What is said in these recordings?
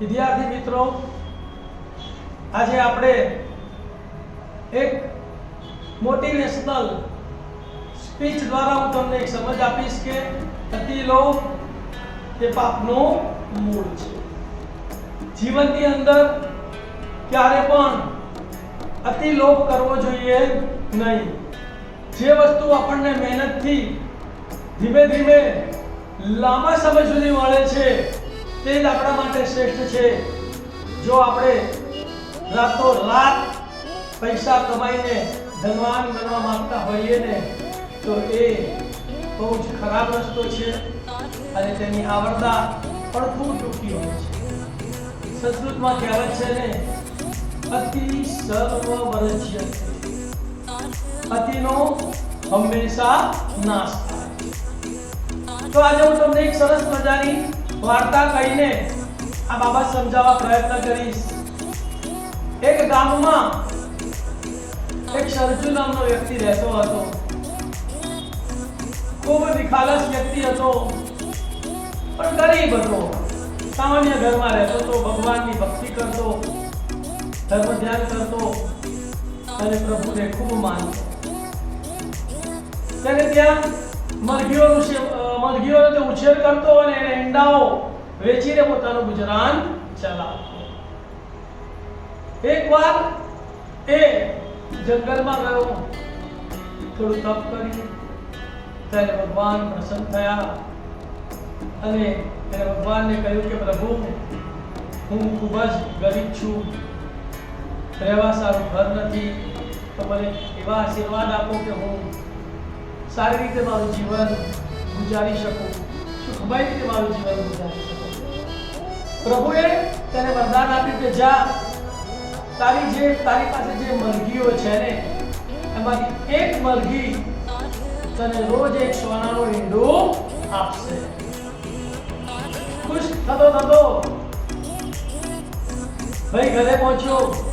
વિદ્યાર્થી મિત્રો, આજે આપણે એક મોટિવેશનલ સ્પીચ દ્વારા હું તમને એક સમજ આપીશ કે અતિલોભ એ પાપનું મૂળ છે. જીવનની અંદર ક્યારે પણ અતિલોભ કરવો જોઈએ નહીં. જે વસ્તુ આપણને મહેનતથી ધીમે ધીમે લાંબા સમય સુધી મળે છે તે જ આપણા માટે શ્રેષ્ઠ છે. જો આપણે રાતો રાત પૈસા કમાઈને ધનવાન બનવા માંગતા હોઈએ ને, તો એ બહુ જ ખરાબ રસ્તો છે અને તેની આવડતા પણ ખૂબ ટૂંકી હોય છે. સંસ્કૃતમાં કહેવત છે ને, અતિ સર્વ વર્જ્ય અતિનો હંમેશા નાશ થાય. તો આજે હું તમને એક સરસ મજાની વાર્તા કહીને આ બાબત સમજાવવા પ્રયત્ન કરીશ. એક ગામમાં એક સરજુ નામનો વ્યક્તિ રહેતો હતો. ખૂબ નિખાલસ વ્યક્તિ હતો, પણ ગરીબ હતો. સામાન્ય ઘરમાં રહેતો હતો, ભગવાનની ભક્તિ કરતો, ધર્મ ધ્યાન કરતો અને પ્રભુને ખૂબ માનતો. તેને ત્યાં મરઘીઓનું સે- અ, તે ઉછેર કરતો અને એને ઈંડાઓ વેચીને પોતાનું ગુજરાન ચલાવતો. એકવાર એ જંગલમાં ગયો. થોડું તપ કર્યું ત્યારે ભગવાન પ્રસન્ન થયા અને તેને ભગવાનને કહ્યું કે પ્રભુ હું ખૂબ જ ગરીબ છું. રહેવા સારું ઘર નથી. તો મને એવા આશીર્વાદ આપો કે હું સારી રીતે મારું જીવન ગુજારી શકું. સુખમય કે મારું જીવન ગુજારી શકું. પ્રભુએ તને વરદાન આપ્યું કે જા. તારી જે, તારી પાસે જે મરઘીઓ છે ને, એમાંથી એક મરઘી તને રોજ એક સોનાનો ઈંડો આપશે. ખુશ થતો થતો ભાઈ ઘરે પહોંચ્યો.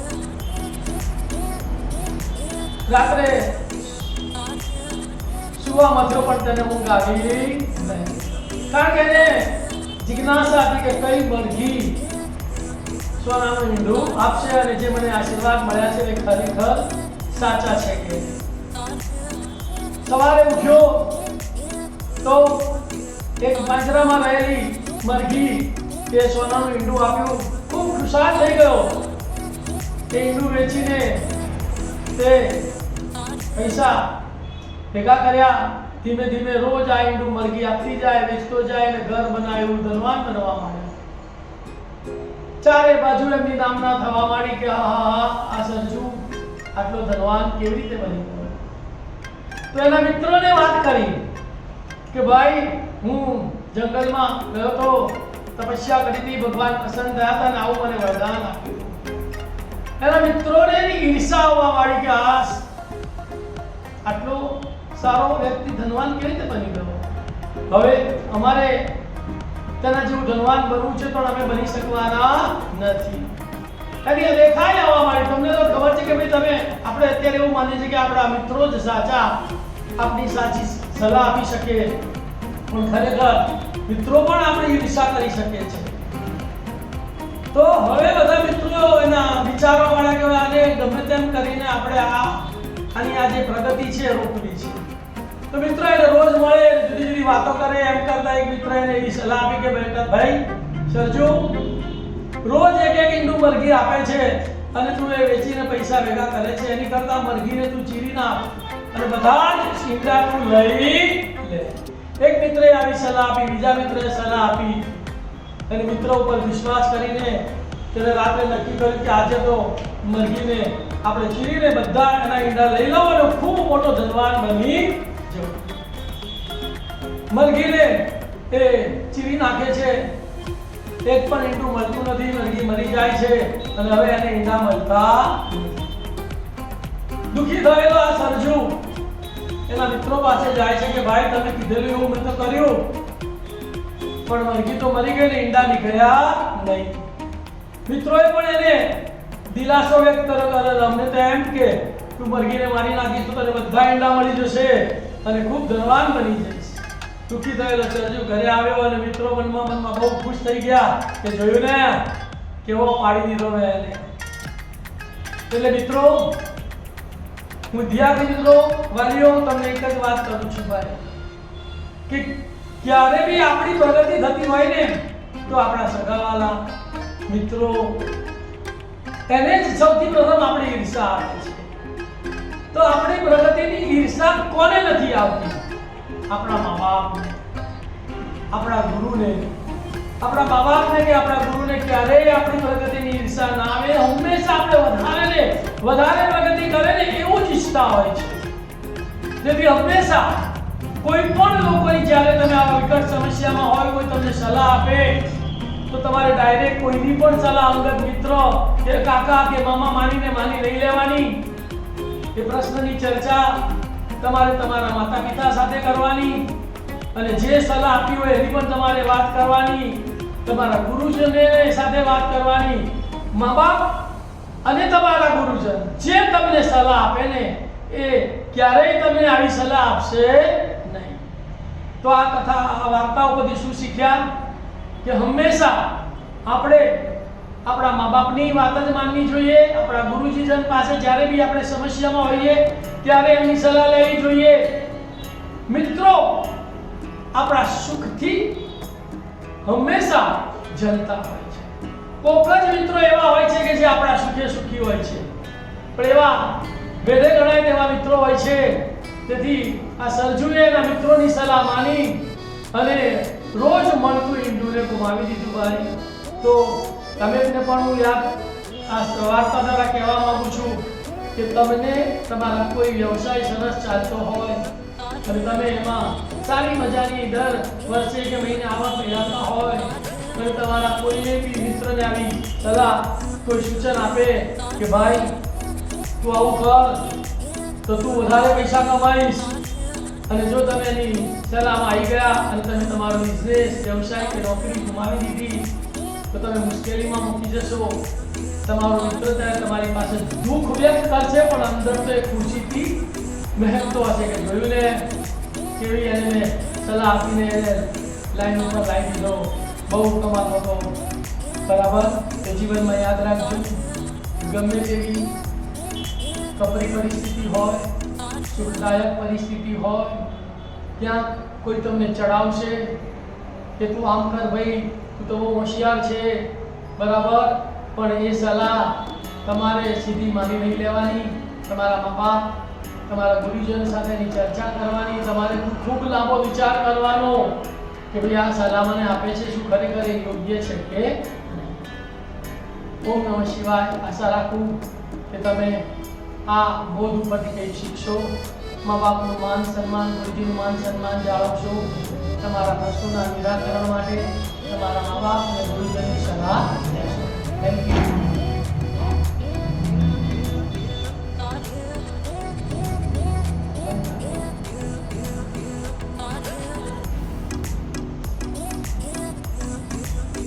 રાત્રે સુવા મથ્યો પણ તેને ઊંઘ આવી કારણ કે એને જિજ્ઞાસા હતી કે કઈ મરઘી સોનાનું ઈંડું આપશે અને જે મને આશીર્વાદ મળ્યા છે એ ખરેખર સાચા છે કે. સવારે ઉઠ્યો તો એક પાંજરામાં રહેલી મરઘી તે સોનાનું ઈંડું આપ્યું. ખૂબ ખુશાલ થઈ ગયો. તે ઈંડું વેચીને તે પૈસા ભેગા કર્યા, ધીમે ધીમે રોજ આ ઈંડું મરઘી આપતી જાય, વેચતો જાય અને ઘર બનાવ્યું ધનવાન બનવા માંડ્યો ચારે બાજુ એમની નામના થવા માંડી કે, હા હા આ સંજુ, આટલો ધનવાન કેવી રીતે બની તો એના મિત્રોને વાત કરી કે, ભાઈ, હું જંગલમાં ગયો તો તપસ્યા કરી હતી ભગવાન પ્રસન્ન થયા હતા અને આવું મને વરદાન આપ્યું. એના મિત્રોને એની ઈર્ષા આવવા વાળી કે આ આટલો સારો વ્યક્તિ ધનવાન કેવી રીતે બની ગયો? હવે અમારે તેના જેવું ધનવાન બનવું છે પણ અમે બની શકવાના નથી. કારણ કે દેખાય આવવા માટે. તમને તો ખબર છે કે ભાઈ તમે આપણે અત્યારે એવું માનીએ છીએ કે આપણા મિત્રો જ સાચા આપણી સાચી સલાહ આપી શકે. પણ ખરેખર મિત્રો પણ આપણી ઈર્ષા કરી શકે છે તો હવે બધા મિત્રો એના વિચારો વાળા કે આજે ગમે તેમ કરીને આપણે આ આની આ જે પ્રગતિ છે રોકવી છે. તો મિત્રો એને રોજ મળે, જુદી જુદી વાતો કરે, એમ કરતા એક મિત્ર એને એવી સલાહ આપી કે બેટા, ભાઈ, સરજુ, રોજ એક એક ઈંડું મરઘી આપે છે અને તું એ વેચીને પૈસા ભેગા કરે છે. એની કરતા મરઘીને તું ચીરી ના અને બધા જ ઈંડા તું લઈ લે. એક મિત્રએ આવી સલાહ આપી, બીજા મિત્રએ સલાહ આપી. અને મિત્રો ઉપર વિશ્વાસ કરીને તેને રાત્રે નક્કી કર્યું કે આજે તો મરઘીને આપણે ચીરીને બધા એના ઈંડા લઈ લઉં અને ખૂબ મોટો ધનવાન બની મરઘીને એ ચીરી નાખે છે. એક પણ ઈંડું મળતું નથી મરઘી મરી જાય છે. અને હવે એને ઈંડા મળતા દુખી થયેલો આ સરજુ. એના મિત્રો પાસે જાય છે કે, ભાઈ તમે કીધેલું એવું મેં તો કર્યું. પણ મરઘી તો મરી ગઈ ને ઈંડા નીકળ્યા નહીં. મિત્રોએ પણ એને દિલાસો વ્યક્ત કર્યો અરે, અમને તો એમ કે, તું મરઘીને મારી નાખી તો તને બધા ઈંડા મળી જશે. અને ખૂબ ધનવાન બની જઈશ દુઃખી થયેલો હજુ ઘરે આવ્યો અને મિત્રો મનમાં મનમાં બહુ ખુશ થઈ ગયા કે જોયું ને, કેવો પાડી દીધો મેં એને. એટલે મિત્રો, હું વિદ્યાર્થી મિત્રો વાલીઓ તમને એક જ વાત કરું છું ભાઈ, કે ક્યારે બી આપણી પ્રગતિ થતી હોય ને, તો આપણા સગાવાલા, મિત્રો એને જ સૌથી પ્રથમ આપણી ઈર્ષા આવે છે. તો આપણી પ્રગતિની ઈર્ષા કોને નથી આવતી? આપણા મા બાપ આપણા ગુરુને, આપણા મા બાપને કે આપણા ગુરુને ક્યારેય આપણી પ્રગતિની ઈર્ષા ના આવે. હંમેશા આપણે વધારે ને વધારે પ્રગતિ કરે ને એવું જ ઈચ્છતા હોય છે. જેથી હંમેશા કોઈ પણ લોકોની જ્યારે તમે આ વિકટ સમસ્યામાં હોય, કોઈ તમને સલાહ આપે, તો તમારે ડાયરેક્ટ કોઈની પણ સલાહ અંગત મિત્ર કે કાકા કે મામા માનીને માની લઈ લેવાની. એ પ્રશ્નની ચર્ચા તમારે તમારા માતા પિતા સાથે કરવાની અને જે સલાહ આપી હોય એની પણ તમારે વાત કરવાની. તમારા ગુરુજનને સાથે વાત કરવાની. મા બાપ અને તમારા ગુરુજન, જે તમને સલાહ આપે ને એ ક્યારેય તમને આવી સલાહ આપશે નહીં. તો આ કથા, આ વાર્તાઓ બધી શું શીખ્યા? કે હંમેશા આપણે આપણા મા બાપની વાત જ માનવી જોઈએ. આપણા ગુરુજીજન પાસે જ્યારે બી આપણે સમસ્યામાં હોઈએ, ત્યારે એમની સલાહ લેવી જોઈએ. મિત્રો, આપણા સુખથી હંમેશા જનતા હોય છે. કોક જ મિત્રો એવા હોય છે કે જે આપણા સુખે સુખી હોય છે. પણ એવા ભેદે ગણાય તેવા મિત્રો હોય છે. તેથી આ સરજુએ એના મિત્રોની સલાહ માની અને રોજ મળતું ઈંડુને ગુમાવી દીધું ભાઈ. તો તમે પણ હું યાદ આ વાર્તા દ્વારા કહેવા માંગુ છું કે તમને તમારા કોઈ વ્યવસાય સરસ ચાલતો હોય અને તમે એમાં સારી મજાની દર વર્ષે કે મહિને આવક મેળવતા હોય અને તમારા કોઈને બી મિત્રને આવી સલાહ, કોઈ સૂચન આપે કે ભાઈ, તું આવું કર, તો તું વધારે પૈસા કમાઈશ. અને જો તમે એની સલાહમાં આવી ગયા અને તમે તમારો બિઝનેસ વ્યવસાય કે નોકરી ગુમાવી દીધી તો તમે મુશ્કેલીમાં મૂકી જશો. તમારો મિત્ર ત્યારે તમારી પાસે દુઃખ વ્યક્ત કરશે, પણ અંદર તો એ ખુશીથી મહેકતો હશે કે જોયું ને? કેવી એને સલાહ આપીને એને લાઈન ઉપર લાવી દીધો બહુ કમાતો હતો. બરાબર? એ જીવનમાં યાદ રાખજો. ગમે તેવી કપરી પરિસ્થિતિ હોય, સુખદાયક પરિસ્થિતિ હોય, ક્યાંક કોઈ તમને ચડાવશે કે તું આમ કર ભાઈ, તું તો બહુ હોશિયાર છે. બરાબર? પણ એ સલાહ તમારે સીધી માની નહીં લેવાની. તમારા મા બાપ તમારા ગુરુજન સાથેની ચર્ચા કરવાની, તમારે ખૂબ લાંબો વિચાર કરવાનો કે ભાઈ આ સલાહ મને આપે છે, શું ખરેખર એ યોગ્ય છે કે ઓમ નમઃ શિવાય. આશા રાખું કે તમે આ બોધ ઉપરથી કંઈક શીખશો. મા બાપનું માન સન્માન, ગુરુજીનું માન સન્માન જાળવશો. તમારા પ્રશ્નોના નિરાકરણ માટે તમારા